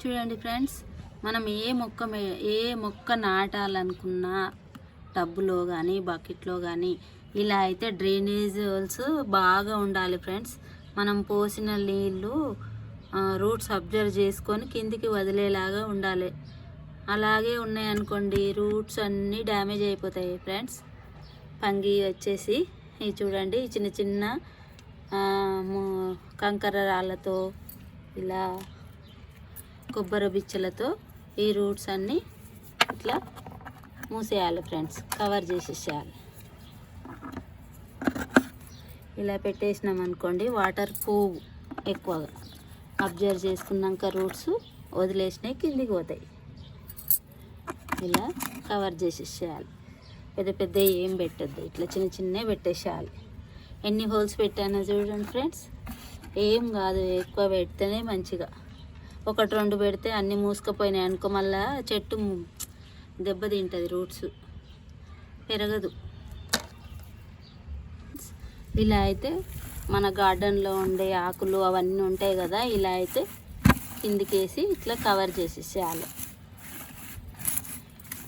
చూడండి ఫ్రెండ్స్ మనం ఏ మొక్క మే- ఏ మొక్క నాటాలనుకున్నా టబ్బులో కానీ బకెట్లో కానీ ఇలా అయితే డ్రైనేజ్ హోల్స్ బాగా ఉండాలి ఫ్రెండ్స్. మనం పోసిన నీళ్ళు రూట్స్ అబ్జర్వ్ చేసుకొని కిందికి వదిలేలాగా ఉండాలి. అలాగే ఉన్నాయనుకోండి రూట్స్ అన్నీ డ్యామేజ్ అయిపోతాయి ఫ్రెండ్స్. పంగి వచ్చేసి ఇవి చూడండి చిన్న చిన్న కంకర రాళ్ళతో ఇలా కొబ్బరి బిచ్చలతో ఈ రూట్స్ అన్నీ ఇట్లా మూసేయాలి ఫ్రెండ్స్. కవర్ చేసేసేయాలి. ఇలా పెట్టేసినాం అనుకోండి వాటర్ పోవు ఎక్కువగా. అబ్జర్వ్ చేసుకున్నాక రూట్స్ వదిలేసినాయి కిందికి పోతాయి. ఇలా కవర్ చేసేసేయాలి. పెద్ద పెద్ద ఏం పెట్టద్దు ఇట్లా చిన్న చిన్నవి పెట్టేసేయాలి. ఎన్ని హోల్స్ పెట్టానో చూడండి ఫ్రెండ్స్. ఏం కాదు ఎక్కువ పెడితేనే మంచిగా. ఒకటి రెండు పెడితే అన్నీ మూసుకుపోయినాయి అనుకో మళ్ళా చెట్టు దెబ్బతింటుంది రూట్స్ పెరగదు. ఇలా అయితే మన గార్డెన్లో ఉండే ఆకులు అవన్నీ ఉంటాయి కదా ఇలా అయితే కిందికేసి ఇట్లా కవర్ చేసేసేయాలి.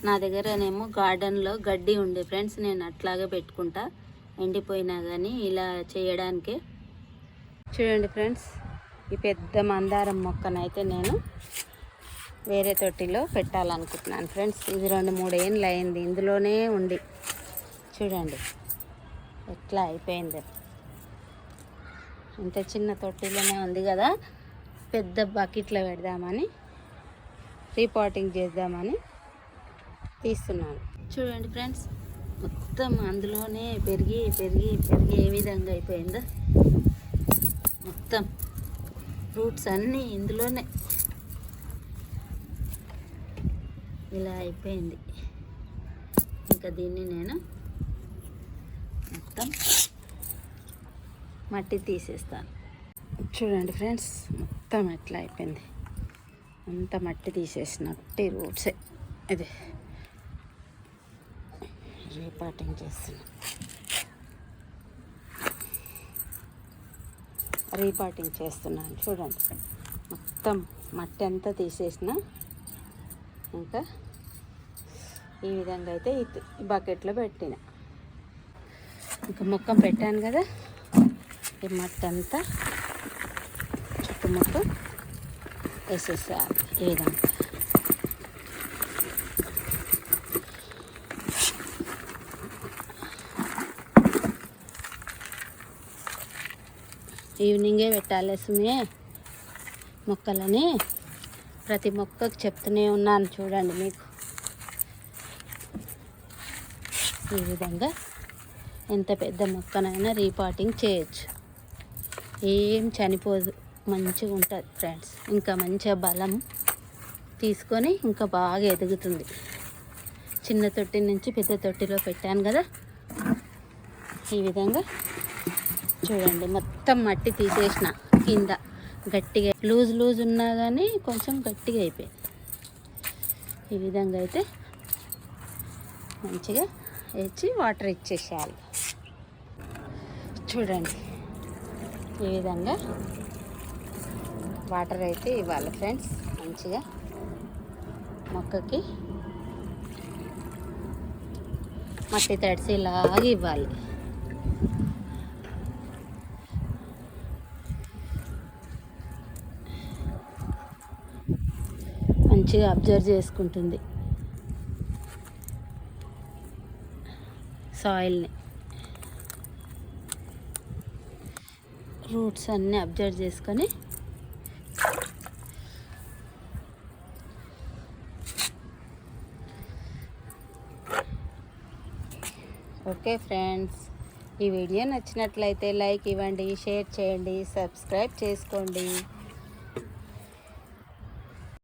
నా దగ్గరనేమో గార్డెన్లో గడ్డి ఉండే ఫ్రెండ్స్ నేను అట్లాగే పెట్టుకుంటా. ఎండిపోయినా కానీ ఇలా చేయడానికే. చూడండి ఫ్రెండ్స్ ఈ పెద్ద మందారం మొక్కనైతే నేను వేరే తొట్టిలో పెట్టాలనుకుంటున్నాను. ఫ్రెండ్స్ ఇది రెండు మూడు ఏళ్ళు అయింది. ఇందులోనే ఉండి చూడండి ఎట్లా అయిపోయింది. ఇంత చిన్న తొట్టిలోనే ఉంది కదా. పెద్ద బకెట్లో పెడదామని రీపాటింగ్ చేద్దామని తీస్తున్నాను. చూడండి ఫ్రెండ్స్ మొత్తం అందులోనే పెరిగి పెరిగి పెరిగి ఏ విధంగా అయిపోయిందో. మొత్తం ఫ్రూట్స్ అన్నీ ఇందులోనే. ఇలా అయిపోయింది. ఇంకా దీన్ని నేను మొత్తం మట్టి తీసేస్తాను. చూడండి ఫ్రెండ్స్ మొత్తం ఎట్లా అయిపోయింది. అంత మట్టి తీసేసినట్టు రూట్సే ఇది రీపాటింగ్ చేస్తున్నాను రీపాటింగ్ చేస్తున్నాను చూడండి. మొత్తం మట్టి అంతా తీసేసిన ఇంకా ఈ విధంగా అయితే ఈ- బకెట్లో పెట్టిన. ఇంకా మొక్క పెట్టాను కదా. ఈ మట్టి అంతా చుట్టుముట్టు వేసేసేయాలి ఈ విధంగా. ఈవినింగే పెట్టాలి సుమే మొక్కలని. ప్రతి మొక్కకు చెప్తూనే ఉన్నాను చూడండి మీకు. ఈ విధంగా ఎంత పెద్ద మొక్కనైనా రీపాటింగ్ చేయొచ్చు. ఏం చనిపోదు. మంచిగా ఉంటుంది ఫ్రెండ్స్. ఇంకా మంచిగా బలం తీసుకొని ఇంకా బాగా ఎదుగుతుంది. చిన్న తొట్టి నుంచి పెద్ద తొట్టిలో పెట్టాను కదా. ఈ విధంగా చూడండి మొత్తం మట్టి తీసేసిన కింద గట్టిగా. లూజ్ లూజ్ ఉన్నా కానీ కొంచెం గట్టిగా అయిపోయింది. ఈ విధంగా అయితే మంచిగా వేసి వాటర్ ఇచ్చేసేయాలి. చూడండి ఈ విధంగా వాటర్ అయితే ఇవ్వాలి ఫ్రెండ్స్. మంచిగా మొక్కకి మట్టి తడిసి ఇలాగ ఇవ్వాలి. మంచిగా అబ్జర్వ్ చేసుకుంటుంది. సాయిల్ని రూట్స్ అన్నీ అబ్జర్వ్ చేసుకొని ఓకే ఫ్రెండ్స్ ఈ వీడియో నచ్చినట్లయితే లైక్ ఇవ్వండి షేర్ చేయండి సబ్స్క్రైబ్ చేసుకోండి.